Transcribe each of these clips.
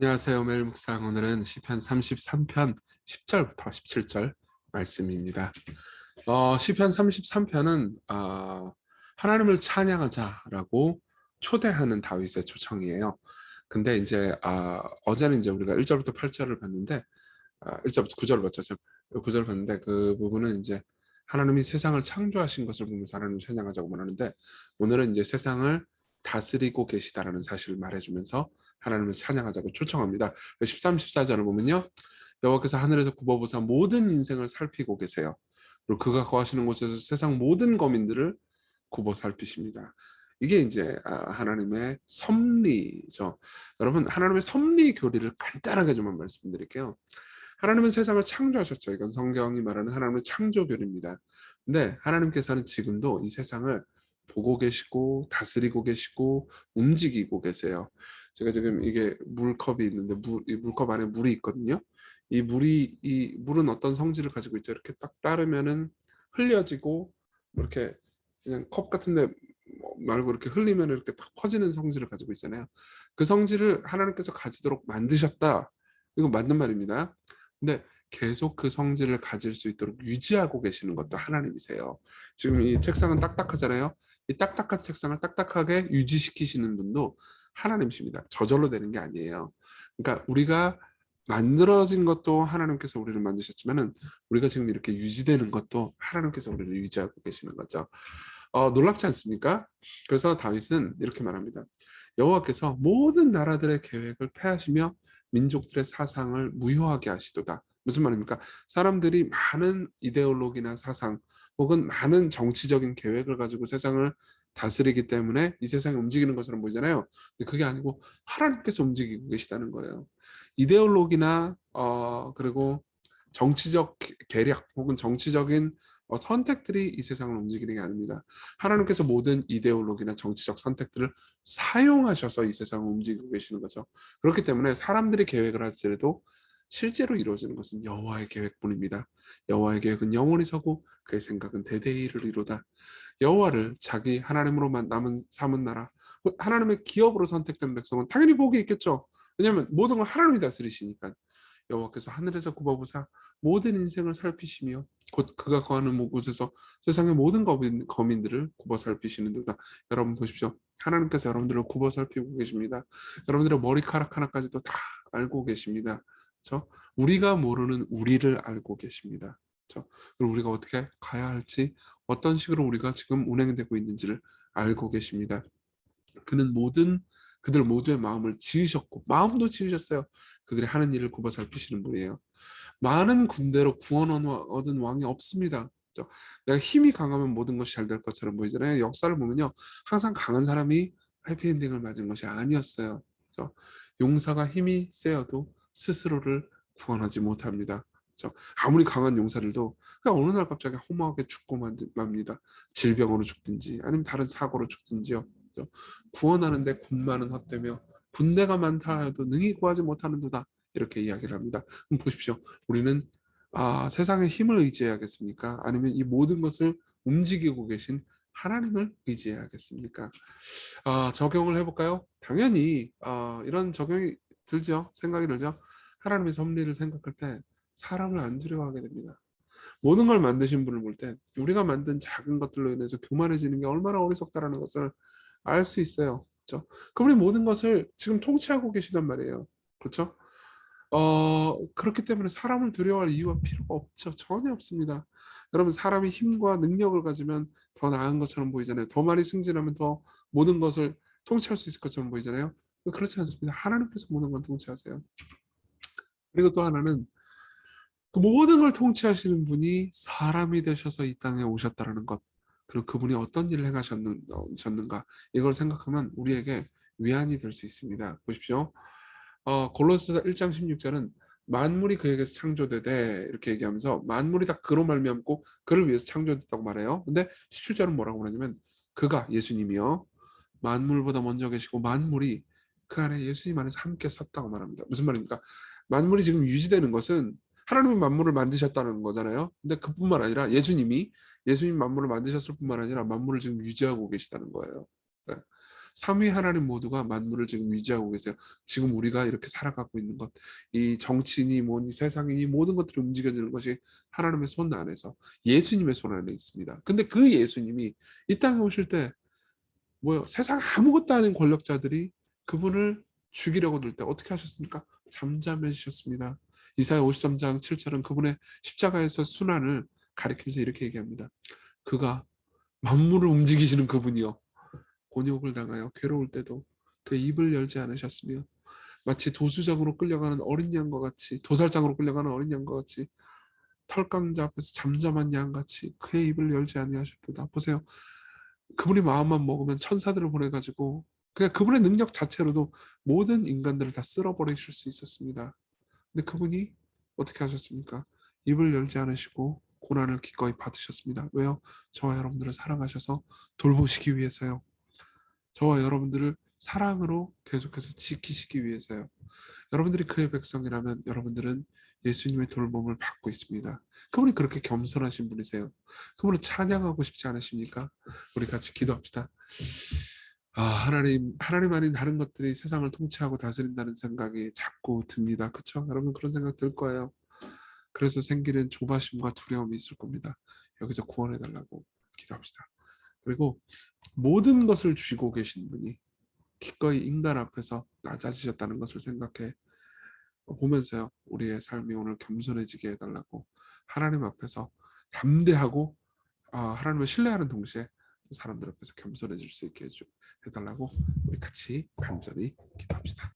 안녕하세요. 매일 묵상 오늘은 시편 33편 10절부터 17절 말씀입니다. 어, 시편 33편은 어, 하나님을 찬양하자라고 초대하는 다윗의 초청이에요. 근데 이제 어, 어제는 이제 우리가 1절부터 8절을 봤는데 어, 1절부터 9절을 봤죠. 9절을 봤는데 그 부분은 이제 하나님이 세상을 창조하신 것을 보면서 하나님을 찬양하자고 말하는데 오늘은 이제 세상을 다스리고 계시다라는 사실을 말해주면서 하나님을 찬양하자고 초청합니다. 13, 14절을 보면요. 여호와께서 하늘에서 굽어보사 모든 인생을 살피고 계세요. 그리고 그가 거하시는 곳에서 세상 모든 거민들을 굽어 살피십니다. 이게 이제 아, 하나님의 섭리죠. 여러분 하나님의 섭리 교리를 간단하게 좀 말씀드릴게요. 하나님은 세상을 창조하셨죠. 이건 성경이 말하는 하나님의 창조 교리입니다. 근데 하나님께서는 지금도 이 세상을 보고 계시고 다스리고 계시고 움직이고 계세요. 제가 지금 이게 물컵이 있는데 물, 이 물컵 안에 물이 있거든요. 이 물이 이 물은 어떤 성질을 가지고 있죠. 이렇게 딱 따르면은 흘려지고 이렇게 그냥 컵 같은데 뭐 말고 이렇게 흘리면 이렇게 딱 퍼지는 성질을 가지고 있잖아요. 그 성질을 하나님께서 가지도록 만드셨다. 이거 맞는 말입니다. 근데 계속 그 성질을 가질 수 있도록 유지하고 계시는 것도 하나님이세요. 지금 이 책상은 딱딱하잖아요. 이 딱딱한 책상을 딱딱하게 유지시키시는 분도 하나님이십니다. 저절로 되는 게 아니에요. 그러니까 우리가 만들어진 것도 하나님께서 우리를 만드셨지만은 우리가 지금 이렇게 유지되는 것도 하나님께서 우리를 유지하고 계시는 거죠. 어, 놀랍지 않습니까? 그래서 다윗은 이렇게 말합니다. 여호와께서 모든 나라들의 계획을 폐하시며 민족들의 사상을 무효하게 하시도다. 무슨 말입니까? 사람들이 많은 이데올로기나 사상 혹은 많은 정치적인 계획을 가지고 세상을 다스리기 때문에 이 세상이 움직이는 것처럼 보이잖아요. 근데 그게 아니고 하나님께서 움직이고 계시다는 거예요. 이데올로기나 어 그리고 정치적 계략 혹은 정치적인 어, 선택들이 이 세상을 움직이는 게 아닙니다. 하나님께서 모든 이데올로기나 정치적 선택들을 사용하셔서 이 세상을 움직이고 계시는 거죠. 그렇기 때문에 사람들이 계획을 할지라도 실제로 이루어지는 것은 여호와의 계획뿐입니다. 여호와의 계획은 영원히 서고 그의 생각은 대대히 이르리로다. 여호와를 자기 하나님으로만 남은 삼은 나라, 하나님의 기업으로 선택된 백성은 당연히 복이 있겠죠. 왜냐하면 모든 걸 하나님이 다스리시니까. 여호와께서 하늘에서 굽어보사 모든 인생을 살피시며 곧 그가 거하는 곳에서 세상의 모든 거민, 거민들을 굽어 살피시는도다. 여러분 보십시오. 하나님께서 여러분들을 굽어 살피고 계십니다. 여러분들의 머리카락 하나까지도 다 알고 계십니다. 그렇죠? 우리가 모르는 우리를 알고 계십니다. 그렇죠? 그리고 우리가 어떻게 가야 할지 어떤 식으로 우리가 지금 운행되고 있는지를 알고 계십니다. 그는 모든 그들 모두의 마음을 지으셨고 마음도 지으셨어요. 그들이 하는 일을 굽어 살피시는 분이에요. 많은 군대로 구원 얻은 왕이 없습니다. 그렇죠? 내가 힘이 강하면 모든 것이 잘 될 것처럼 보이잖아요. 역사를 보면요. 항상 강한 사람이 해피엔딩을 맞은 것이 아니었어요. 그렇죠? 용사가 힘이 세어도 스스로를 구원하지 못합니다. 그렇죠? 아무리 강한 용사들도 그냥 어느 날 갑자기 허무하게 죽고 맙니다. 질병으로 죽든지 아니면 다른 사고로 죽든지요. 구원하는데 군마는 헛되며 군대가 많다 해도 능히 구하지 못하는도다 이렇게 이야기를 합니다. 그럼 보십시오. 우리는 아, 세상의 힘을 의지해야겠습니까? 아니면 이 모든 것을 움직이고 계신 하나님을 의지해야겠습니까? 아, 적용을 해볼까요? 당연히 아, 이런 적용이 들죠. 생각이 들죠. 하나님의 섭리를 생각할 때 사람을 안 두려워하게 됩니다. 모든 걸 만드신 분을 볼 때 우리가 만든 작은 것들로 인해서 교만해지는 게 얼마나 어리석다라는 것을 알 수 있어요. 그렇죠? 그분이 모든 것을 지금 통치하고 계시단 말이에요. 그렇죠? 어, 그렇기 때문에 사람을 두려워할 이유가 필요가 없죠. 전혀 없습니다. 여러분 사람이 힘과 능력을 가지면 더 나은 것처럼 보이잖아요. 더 많이 승진하면 더 모든 것을 통치할 수 있을 것처럼 보이잖아요. 그렇지 않습니다. 하나님께서 모든 걸 통치하세요. 그리고 또 하나는 그 모든 걸 통치하시는 분이 사람이 되셔서 이 땅에 오셨다라는 것 그리고 그분이 어떤 일을 행하셨는가 이걸 생각하면 우리에게 위안이 될 수 있습니다. 보십시오. 어, 골로스서 1장 16절은 만물이 그에게서 창조되되 이렇게 얘기하면서 만물이 다 그로 말미암고 그를 위해서 창조됐다고 말해요. 근데 17절은 뭐라고 그러냐면 그가 예수님이요 만물보다 먼저 계시고 만물이 그 안에 예수님 안에서 함께 섰다고 말합니다. 무슨 말입니까? 만물이 지금 유지되는 것은 하나님이 만물을 만드셨다는 거잖아요. 근데 그뿐만 아니라 예수님이 예수님 만물을 만드셨을 뿐만 아니라 만물을 지금 유지하고 계시다는 거예요. 네. 삼위 하나님 모두가 만물을 지금 유지하고 계세요. 지금 우리가 이렇게 살아가고 있는 것, 이 정치니 뭐니 세상이 이 모든 것들이 움직여지는 것이 하나님의 손 안에서 예수님의 손 안에 있습니다. 근데 그 예수님이 이 땅에 오실 때 뭐요? 세상 아무것도 아닌 권력자들이 그분을 죽이려고 들 때 어떻게 하셨습니까? 잠잠해지셨습니다. 이사야 53장 7절은 그분의 십자가에서 순환을 가리키면서 이렇게 얘기합니다. 그가 만물을 움직이시는 그분이요. 곤욕을 당하여 괴로울 때도 그 입을 열지 않으셨으며 마치 도수장으로 끌려가는 어린 양과 같이 도살장으로 끌려가는 어린 양과 같이 털강자 앞에서 잠잠한 양같이 그의 입을 열지 아니하셨도다. 보세요. 그분이 마음만 먹으면 천사들을 보내가지고 그냥 그분의 능력 자체로도 모든 인간들을 다 쓸어버리실 수 있었습니다. 근데 그분이 어떻게 하셨습니까? 입을 열지 않으시고 고난을 기꺼이 받으셨습니다. 왜요? 저와 여러분들을 사랑하셔서 돌보시기 위해서요. 저와 여러분들을 사랑으로 계속해서 지키시기 위해서요. 여러분들이 그의 백성이라면 여러분들은 예수님의 돌봄을 받고 있습니다. 그분이 그렇게 겸손하신 분이세요. 그분을 찬양하고 싶지 않으십니까? 우리 같이 기도합시다. 아, 하나님, 하나님 아닌 다른 것들이 세상을 통치하고 다스린다는 생각이 자꾸 듭니다. 그렇죠? 여러분 그런 생각 들 거예요. 그래서 생기는 조바심과 두려움이 있을 겁니다. 여기서 구원해 달라고 기도합시다. 그리고 모든 것을 쥐고 계신 분이 기꺼이 인간 앞에서 낮아지셨다는 것을 생각해 보면서요. 우리의 삶이 오늘 겸손해지게 해달라고 하나님 앞에서 담대하고 아, 하나님을 신뢰하는 동시에 또 사람들 앞에서 겸손해질 수 있게 해달라고 우리 같이 간절히 기도합시다.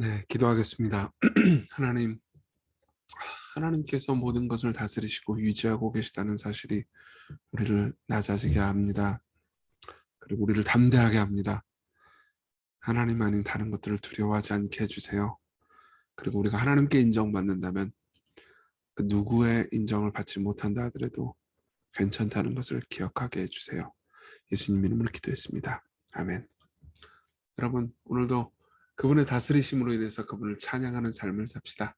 네, 기도하겠습니다. 하나님, 하나님께서 모든 것을 다스리시고 유지하고 계시다는 사실이 우리를 낮아지게 합니다. 그리고 우리를 담대하게 합니다. 하나님 아닌 다른 것들을 두려워하지 않게 해주세요. 그리고 우리가 하나님께 인정받는다면 그 누구의 인정을 받지 못한다 하더라도 괜찮다는 것을 기억하게 해주세요. 예수님 이름으로 기도했습니다. 아멘. 여러분 오늘도 그분의 다스리심으로 인해서 그분을 찬양하는 삶을 삽시다.